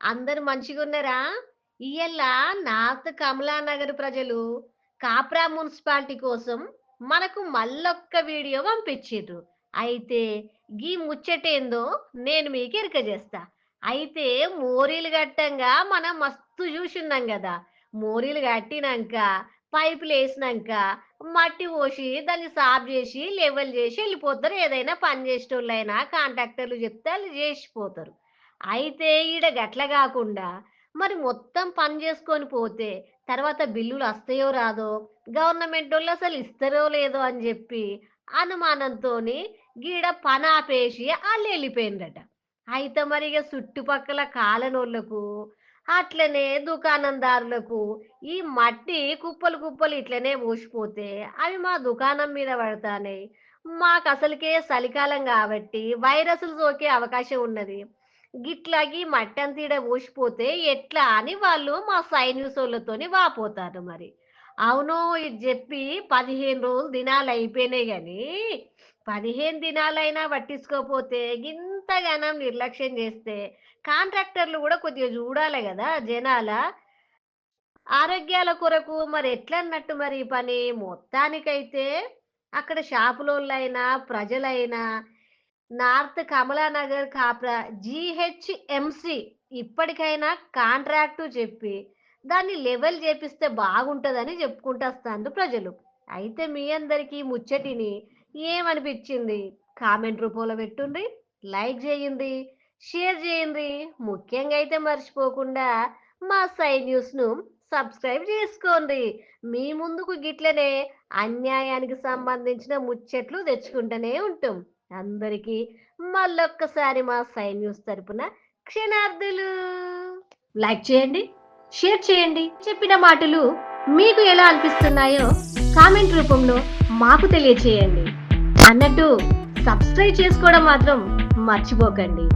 అందరూ మంచిగున్నారా? ఇయ్యాల నార్త్ కమలానగర్ ప్రజలు కాప్రా మున్సిపాలిటీ కోసం మనకు మళ్ళొక్క వీడియో పంపించారు అయితే గీ ముచ్చటేందో నేను మీకు ఎరకజేస్తా అయితే మోరీలు గట్టంగా మనం మస్తు చూసున్నాం కదా మోరీలు కట్టాక పైపులు వేసినాక మట్టి పోసి, దాన్ని సాఫ్ చేసి లెవెల్ చేసి వెళ్ళిపోతారు. ఏదైనా పని జేసేటోళ్ళైనా, కాంట్రాక్టర్లు చెప్తే వాళ్ళు చేసిపోతారు. అయితే ఈడ గట్ల కాకుండా మరి మొత్తం పని చేసుకొని పోతే తర్వాత బిల్లులు వస్తాయో రాదో, గవర్నమెంట్ వాళ్ళు అసలు ఇస్తారో లేదో అని చెప్పి అనుమానంతోని గీడ పనాపేసి ఆళ్ళెళ్ళిపోయిండ్రట. అయితే మరి ఇక చుట్టుపక్కల కాలనోళ్ళకు, అట్లనే దుకాణందారులకు ఈ మట్టి కుప్పలు కుప్పలు ఇట్లనే పోసిపోతే అవి మా దుకాణం మీద పడతాన్నాయి మాకు అసలుకే చలికాలం కాబట్టి వైరస్‌లు సోకే అవకాశం ఉన్నది. గిట్లాగి మట్టం తీడ ఓసిపోతే పోసిపోతే ఎట్లా అని వాళ్ళు మా సై న్యూసోళ్ళతోని వాపోతారు మరి. అవును ఇది చెప్పి పదిహేను రోజులు దినాలు అయిపోయినాయి కానీ పదిహేను దినాలైనా పట్టించుకోపోతే ఇంతగానం నిర్లక్ష్యం చేస్తే కాంట్రాక్టర్లు కూడా కొద్దిగా చూడాలి కదా జనాల ఆరోగ్యాల కొరకు మరి ఎట్లన్నట్టు మరి ఈ పని? మొత్తానికైతే అక్కడ షాపులోళ్ళైనా, ప్రజలైనా నార్త్ కమలానగర్ కాప్రా జీహెచ్ఎంసీ ఇప్పటికైనా కాంట్రాక్టు చెప్పి దాన్ని లెవెల్ చేపిస్తే బాగుంటుందని జెప్పుకుంటొస్తాండ్రు ప్రజలు. అయితే మీ అందరికీ ముచ్చటిని ఏమనిపించింది కామెంట్ రూపంలో పెట్టుండ్రి. లైక్ చేయండి షేర్ చేయండి ముఖ్యంగా అయితే మర్చిపోకుండా మా సై న్యూస్‌ను సబ్స్క్రైబ్ చేసుకోండి మీ ముందుకు గిట్లనే అన్యాయానికి సంబంధించిన ముచ్చట్లు తెచ్చుకుంటూనే ఉంటాం. అందరికీ మళ్ళొక్కసారి మా సైన్ న్యూస్ తరపున క్షణార్థులు. లైక్ చేయండి, షేర్ చేయండి. చెప్పిన మాటలు మీకు ఎలా అనిపిస్తున్నాయో కామెంట్ రూపంలో మాకు తెలియచేయండి. అన్నట్టు సబ్స్క్రైబ్ చేసుకోవడం మాత్రం మర్చిపోకండి.